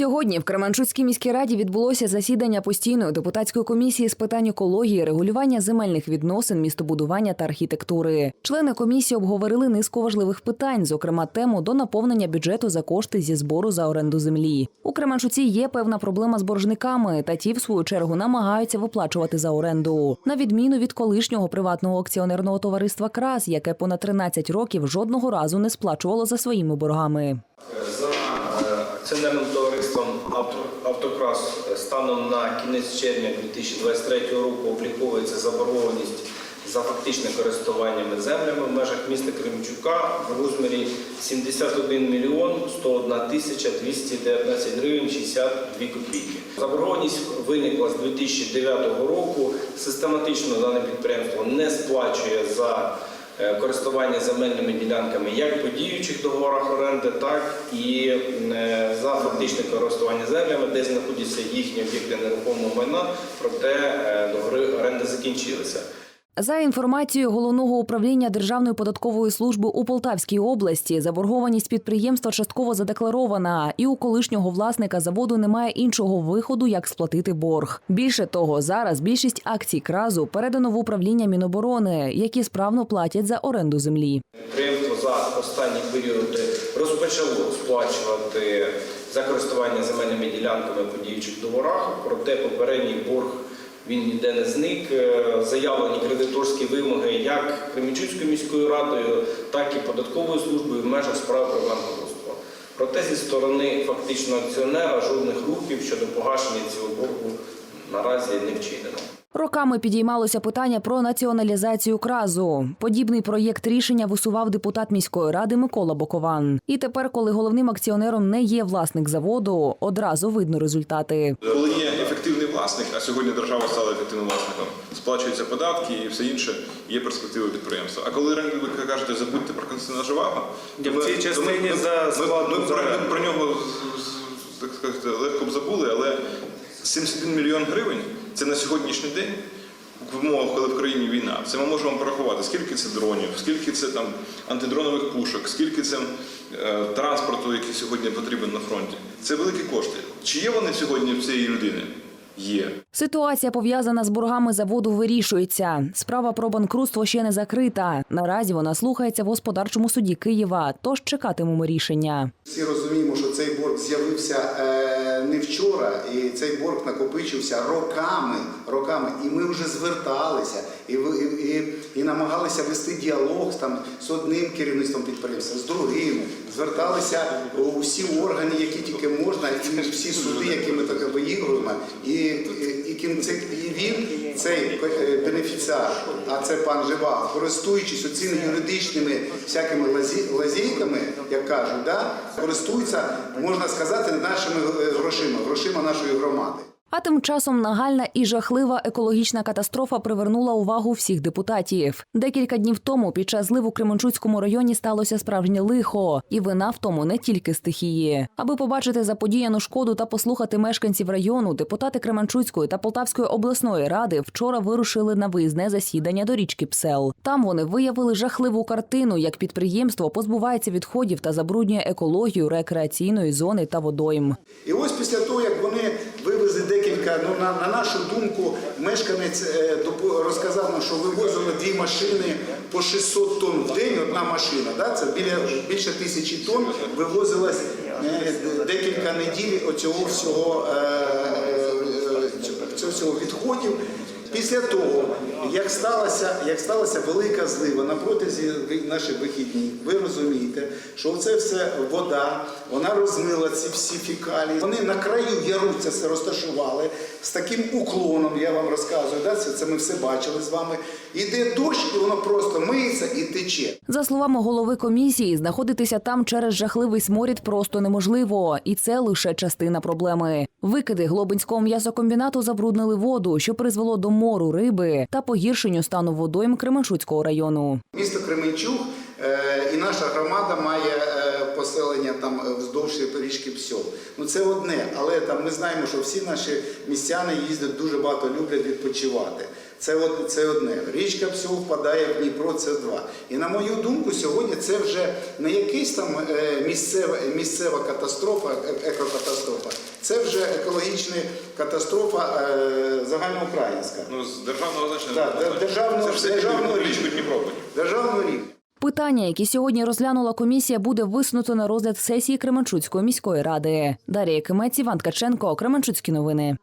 Сьогодні в Кременчуцькій міській раді відбулося засідання постійної депутатської комісії з питань екології, регулювання земельних відносин, містобудування та архітектури. Члени комісії обговорили низку важливих питань, зокрема тему до наповнення бюджету за кошти зі збору за оренду землі. У Кременчуці є певна проблема з боржниками, та ті, в свою чергу, намагаються виплачувати за оренду. На відміну від колишнього приватного акціонерного товариства Крас, яке понад 13 років жодного разу не сплачувало за своїми боргами. Акціонерним товариством «Автокрас» станом на кінець червня 2023 року обліковується заборгованість за фактичне користуваннями землями в межах міста Кременчука в розмірі 71 мільйон 101 тисяча 219 гривень 62 копійки. Заборгованість виникла з 2009 року. Систематично дане підприємство не сплачує за користування земельними ділянками як по діючих договорах оренди, так і е, за фактичне користування землями, де знаходяться їхні об'єкти нерухомого майна, проте е, договори оренди закінчилися. За інформацією головного управління Державної податкової служби у Полтавській області, заборгованість підприємства частково задекларована, і у колишнього власника заводу немає іншого виходу, як сплатити борг. Більше того, зараз більшість акцій кразу передано в управління Міноборони, які справно платять за оренду землі. Підприємство за останній період розпочало сплачувати за користування земельними ділянками по діючих договорах, проте попередній борг він ніде не зник. Е, Заявлені кредиторські вимоги як Кремінчуцькою міською радою, так і податковою службою в межах справи про банкрутство. Проте зі сторони фактично акціонера жодних рухів щодо погашення цього боргу наразі не вчинено. Роками підіймалося питання про націоналізацію кразу. Подібний проєкт рішення висував депутат міської ради Микола Бокован. І тепер, коли головним акціонером не є власник заводу, одразу видно результати. Коли є власник, а сьогодні держава стала ефективним власником, сплачуються податки і все інше, є перспективи підприємства. А коли ви кажете, забудьте про Константина Живаго, в цій частині за сплату ми, ми, про, про нього так сказати, легко б забули, але 71 мільйон гривень це на сьогоднішній день. В умовах, коли в країні війна, це ми можемо порахувати, скільки це дронів, скільки це там антидронових пушок, скільки це е, транспорту, який сьогодні потрібен на фронті. Це великі кошти. Чи є вони сьогодні в цієї людини? Є. Ситуація пов'язана з боргами заводу вирішується. Справа про банкрутство ще не закрита. Наразі вона слухається в господарчому суді Києва. Тож чекатимемо рішення. Всі розуміємо, що цей борг з'явився е, не вчора, і цей борг накопичився роками, роками. І ми вже зверталися і, ви- і, і, і намагалися вести діалог там з одним керівництвом підприємства, з другим. Зверталися у всі органи, які тільки можна, і всі суди, які ми таке виігруємо. І, і, і, кінце- і він, цей е, бенефіціар, а це пан Жива, користуючись оціми юридичними всякими лазі- лазейками, як кажуть, да, користується, можна сказати, нашими е, грошима, грошима нашої громади. А тим часом нагальна і жахлива екологічна катастрофа привернула увагу всіх депутатів. Декілька днів тому під час зливу у Кременчуцькому районі сталося справжнє лихо, і вина в тому не тільки стихії. Аби побачити заподіяну шкоду та послухати мешканців району, депутати Кременчуцької та Полтавської обласної ради вчора вирушили на виїзне засідання до річки Псел. Там вони виявили жахливу картину, як підприємство позбувається відходів та забруднює екологію рекреаційної зони та водойм. І ось після того, як вони вивезли декілька, ну на, на нашу думку, мешканець е, допо- розказав нам, що вивозили дві машини по 600 тонн в день, одна машина. Да? Це біля більше тисячі тонн вивозилось е, декілька неділь оцього всього, е, е, цього всього відходів. Після того, як сталася, як сталася велика злива на протязі наших вихідних, ви розумієте, що це все вода, вона розмила ці всі фікалії. Вони на краю яру це все розташували з таким уклоном, я вам розказую, да? це ми все бачили з вами. Іде дощ, і воно просто миється і тече. За словами голови комісії, знаходитися там через жахливий сморід просто неможливо, і це лише частина проблеми. Викиди глобинського м'ясокомбінату забруднили воду, що призвело до мору риби та погіршенню стану водойм Кременчуцького району. Місто Кременчук е, і наша громада має е, поселення там вздовж річки Псьол. Ну це одне, але там ми знаємо, що всі наші містяни їздять дуже багато люблять відпочивати. Це, од- це одне. Річка Псьол впадає в Дніпро, це два. І на мою думку, сьогодні це вже не якась там е, місцева, місцева катастрофа, е- екокатастрофа. вже екологічна катастрофа е, загальноукраїнська. Ну, з державного значення. Да, державного- Це все державного рівня. Державного рівня. Питання, які сьогодні розглянула комісія, буде висунуто на розгляд сесії Кременчуцької міської ради. Дарія Кимець, Іван Ткаченко, Кременчуцькі новини.